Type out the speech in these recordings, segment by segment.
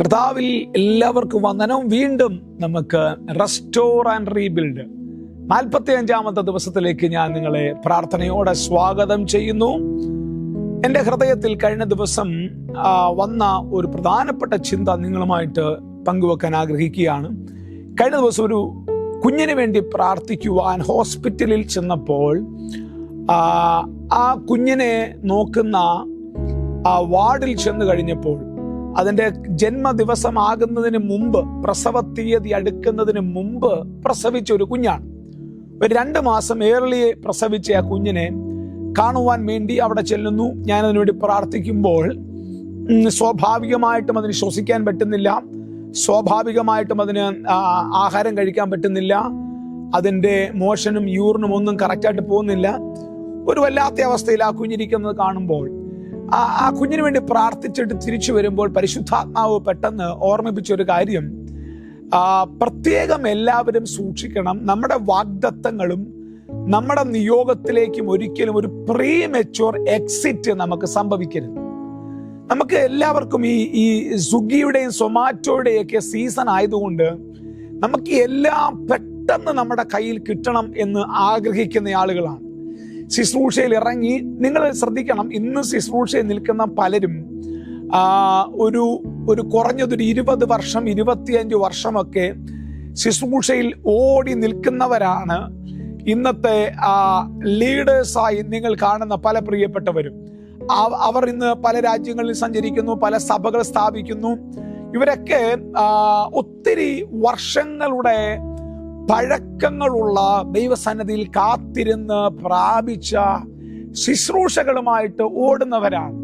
കർത്താവിൽ എല്ലാവർക്കും വന്ദനം. വീണ്ടും നമുക്ക് റെസ്റ്റോർ ആൻഡ് റീബിൽഡ് നാൽപ്പത്തി അഞ്ചാമത്തെ ദിവസത്തിലേക്ക് ഞാൻ നിങ്ങളെ പ്രാർത്ഥനയോടെ സ്വാഗതം ചെയ്യുന്നു. എന്റെ ഹൃദയത്തിൽ കഴിഞ്ഞ ദിവസം വന്ന ഒരു പ്രധാനപ്പെട്ട ചിന്ത നിങ്ങളുമായിട്ട് പങ്കുവെക്കാൻ ആഗ്രഹിക്കുകയാണ്. കഴിഞ്ഞ ദിവസം ഒരു കുഞ്ഞിന് വേണ്ടി പ്രാർത്ഥിക്കുവാൻ ഹോസ്പിറ്റലിൽ ചെന്നപ്പോൾ ആ, കുഞ്ഞിനെ നോക്കുന്ന ആ വാർഡിൽ ചെന്ന് കഴിഞ്ഞപ്പോൾ അതിന്റെ ജന്മദിവസമാകുന്നതിന് മുമ്പ് പ്രസവ തീയതി അടുക്കുന്നതിന് മുമ്പ് പ്രസവിച്ച ഒരു കുഞ്ഞാണ്. ഒരു രണ്ട് മാസം ഏർലിയെ പ്രസവിച്ച ആ കുഞ്ഞിനെ കാണുവാൻ വേണ്ടി അവിടെ ചെല്ലുന്നു. ഞാൻ അതിനുവേണ്ടി പ്രാർത്ഥിക്കുമ്പോൾ സ്വാഭാവികമായിട്ടും അതിന് ശ്വസിക്കാൻ പറ്റുന്നില്ല. സ്വാഭാവികമായിട്ടും അതിന് ആഹാരം കഴിക്കാൻ പറ്റുന്നില്ല. അതിന്റെ മോഷനും യൂറിനും ഒന്നും കറക്റ്റായിട്ട് പോകുന്നില്ല. ഒരു വല്ലാത്ത അവസ്ഥയിൽ ആ കുഞ്ഞിരിക്കുന്നത് കാണുമ്പോൾ ആ ആ കുഞ്ഞിന് വേണ്ടി പ്രാർത്ഥിച്ചിട്ട് തിരിച്ചു വരുമ്പോൾ പരിശുദ്ധാത്മാവ് പെട്ടെന്ന് ഓർമ്മിപ്പിച്ച ഒരു കാര്യം. പ്രത്യേകം എല്ലാവരും സൂക്ഷിക്കണം. നമ്മുടെ വാഗ്ദത്തങ്ങളും നമ്മുടെ നിയോഗത്തിലേക്കും ഒരിക്കലും ഒരു പ്രീ മെച്യൂർ എക്സിറ്റ് നമുക്ക് സംഭവിക്കരുത്. നമുക്ക് എല്ലാവർക്കും ഈ ഈ സ്വിഗ്ഗിയുടെയും സൊമാറ്റോയുടെയും ഒക്കെ സീസൺ ആയതുകൊണ്ട് നമുക്ക് എല്ലാം പെട്ടെന്ന് നമ്മുടെ കയ്യിൽ കിട്ടണം എന്ന് ആഗ്രഹിക്കുന്ന ആളുകളാണ്. ശുശ്രൂഷയിൽ ഇറങ്ങി നിങ്ങൾ ശ്രദ്ധിക്കണം ഇന്ന് ശുശ്രൂഷയിൽ നിൽക്കുന്ന പലരും ഒരു ഒരു കുറഞ്ഞതൊരു ഇരുപത് വർഷം ഇരുപത്തിയഞ്ച് വർഷമൊക്കെ ശുശ്രൂഷയിൽ ഓടി നിൽക്കുന്നവരാണ്. ഇന്നത്തെ ലീഡേഴ്സായി നിങ്ങൾ കാണുന്ന പല പ്രിയപ്പെട്ടവരും. അവ- അവർ ഇന്ന് പല രാജ്യങ്ങളിൽ സഞ്ചരിക്കുന്നു പല സഭകൾ സ്ഥാപിക്കുന്നു. ഇവരൊക്കെ ഒത്തിരി വർഷങ്ങളുടെ പഴക്കങ്ങളുള്ള ദൈവസന്നതിയിൽ കാത്തിരുന്ന് പ്രാപിച്ച ശുശ്രൂഷകളുമായിട്ട് ഓടുന്നവരാണ്.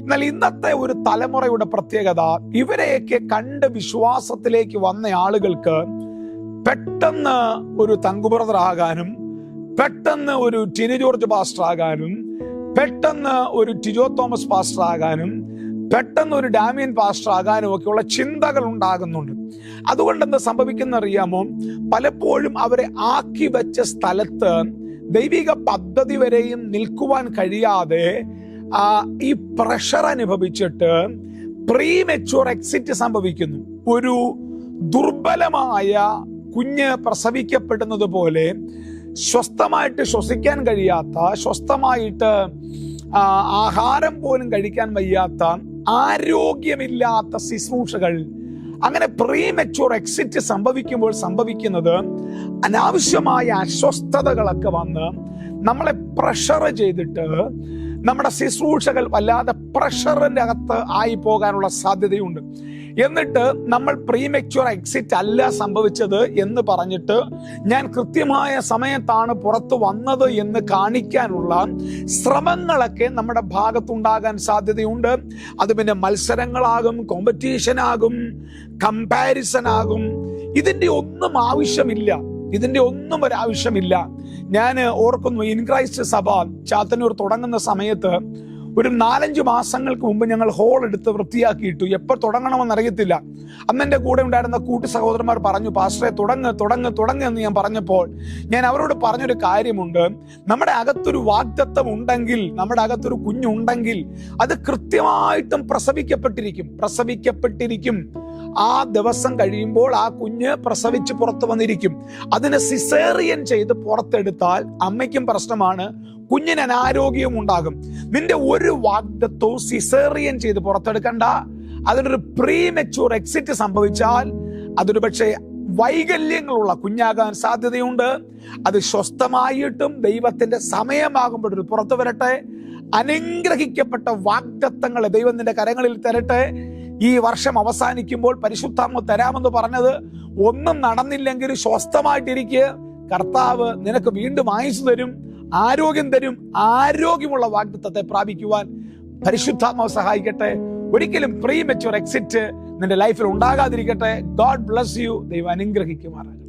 എന്നാൽ ഇന്നത്തെ ഒരു തലമുറയുടെ പ്രത്യേകത ഇവരെയൊക്കെ കണ്ട് വിശ്വാസത്തിലേക്ക് വന്ന ആളുകൾക്ക് പെട്ടെന്ന് ഒരു തങ്കുബ്രദർ ആകാനും പെട്ടെന്ന് ഒരു ടിനി ജോർജ് പാസ്റ്റർ ആകാനും പെട്ടെന്ന് ഒരു ടിജോ തോമസ് പാസ്റ്റർ ആകാനും പെട്ടെന്ന് ഒരു ഡാമിയൻ പാസ്റ്റർ ആകാനും ഒക്കെയുള്ള ചിന്തകൾ ഉണ്ടാകുന്നുണ്ട് അതുകൊണ്ട് എന്താ സംഭവിക്കുന്ന അറിയാമോ പലപ്പോഴും അവരെ ആക്കി വെച്ച സ്ഥലത്ത് ദൈവിക പദ്ധതി വരെയും നിൽക്കുവാൻ കഴിയാതെ ഈ പ്രഷർ അനുഭവിച്ചിട്ട് പ്രീ മെച്ചൂർ എക്സിറ്റ് സംഭവിക്കുന്നു. ഒരു ദുർബലമായ കുഞ്ഞ് പ്രസവിക്കപ്പെടുന്നത് പോലെ സ്വസ്ഥമായിട്ട് ശ്വസിക്കാൻ കഴിയാത്ത സ്വസ്ഥമായിട്ട് ആഹാരം പോലും കഴിക്കാൻ വയ്യാത്ത ആരോഗ്യമില്ലാത്ത ശുശ്രൂഷകൾ. അങ്ങനെ പ്രീ മെച്ചുവർ എക്സിറ്റ് സംഭവിക്കുമ്പോൾ സംഭവിക്കുന്നത് അനാവശ്യമായ അസ്വസ്ഥതകളൊക്കെ വന്ന് നമ്മളെ പ്രഷർ ചെയ്തിട്ട് നമ്മുടെ ശുശ്രൂഷകൾ വല്ലാതെ പ്രഷറിന്റെ അകത്ത് ആയി പോകാനുള്ള സാധ്യതയുണ്ട്. എന്നിട്ട് നമ്മൾ പ്രീമെക്ച്വർ എക്സിറ്റ് അല്ല സംഭവിച്ചത് എന്ന് പറഞ്ഞിട്ട് ഞാൻ കൃത്യമായ സമയത്താണ് പുറത്തു വന്നത് എന്ന് കാണിക്കാനുള്ള ശ്രമങ്ങളൊക്കെ നമ്മുടെ ഭാഗത്തുണ്ടാകാൻ സാധ്യതയുണ്ട്. അത് പിന്നെ മത്സരങ്ങളാകും കോമ്പറ്റീഷൻ ആകും കമ്പാരിസൺ ആകും. ഇതിന്റെ ഒന്നും ആവശ്യമില്ല. ഇതിന്റെ ഒന്നും ഒരാവശ്യമില്ല. ഞാൻ ഓർക്കുന്നു ഇൻക്രൈസ്റ്റ് സഭ ചാത്തന്നൂർ തുടങ്ങുന്ന സമയത്ത് ഒരു നാലഞ്ച് മാസങ്ങൾക്ക് മുമ്പ് ഞങ്ങൾ ഹോൾ എടുത്ത് വൃത്തിയാക്കിയിട്ടു. എപ്പോൾ തുടങ്ങണമെന്ന് അറിയത്തില്ല. അന്ന് എന്റെ കൂടെ ഉണ്ടായിരുന്ന കൂട്ടു സഹോദരന്മാർ പറഞ്ഞു പാസ്റ്ററെ തുടങ്ങ് തുടങ്ങ് തുടങ്ങ് എന്ന് ഞാൻ പറഞ്ഞപ്പോൾ ഞാൻ അവരോട് പറഞ്ഞൊരു കാര്യമുണ്ട്. നമ്മുടെ അകത്തൊരു വാഗ്ദത്വം ഉണ്ടെങ്കിൽ നമ്മുടെ അകത്തൊരു കുഞ്ഞുണ്ടെങ്കിൽ അത് കൃത്യമായിട്ടും പ്രസവിക്കപ്പെട്ടിരിക്കും. പ്രസവിക്കപ്പെട്ടിരിക്കും. ആ ദിവസം കഴിയുമ്പോൾ ആ കുഞ്ഞ് പ്രസവിച്ച് പുറത്തു വന്നിരിക്കും. അതിനെ സിസേറിയൻ ചെയ്ത് പുറത്തെടുത്താൽ അമ്മയ്ക്കും പ്രശ്നമാണ് കുഞ്ഞിന് അനാരോഗ്യവും ഉണ്ടാകും. നിന്റെ ഒരു വാഗ്ദത്വവും സിസേറിയൻ ചെയ്ത് പുറത്തെടുക്കണ്ട. അതിനൊരു പ്രീ മെച്ചൂർ എക്സിറ്റ് സംഭവിച്ചാൽ അതൊരു പക്ഷേ വൈകല്യങ്ങളുള്ള കുഞ്ഞാകാൻ സാധ്യതയുണ്ട്. അത് സ്വസ്ഥമായിട്ടും ദൈവത്തിന്റെ സമയമാകുമ്പോഴൊരു പുറത്തു വരട്ടെ. അനുഗ്രഹിക്കപ്പെട്ട വാഗ്ദത്തങ്ങളെ ദൈവത്തിന്റെ കരങ്ങളിൽ തരട്ടെ. ഈ വർഷം അവസാനിക്കുമ്പോൾ പരിശുദ്ധാമ തരാമെന്ന് പറഞ്ഞത് ഒന്നും നടന്നില്ലെങ്കിൽ സ്വസ്ഥമായിട്ടിരിക്കുക കർത്താവ് നിനക്ക് വീണ്ടും അയച്ചു തരും. ആരോഗ്യം തരും ആരോഗ്യമുള്ള വാഗ്ദത്തത്തെ പ്രാപിക്കുവാൻ പരിശുദ്ധാത്മാവ് സഹായിക്കട്ടെ. ഒരിക്കലും പ്രീ മെച്ചുവർ എക്സിറ്റ് നിന്റെ ലൈഫിൽ ഉണ്ടാകാതിരിക്കട്ടെ. ഗോഡ് ബ്ലസ് യു ദൈവം അനുഗ്രഹിക്കുമാറാകട്ടെ.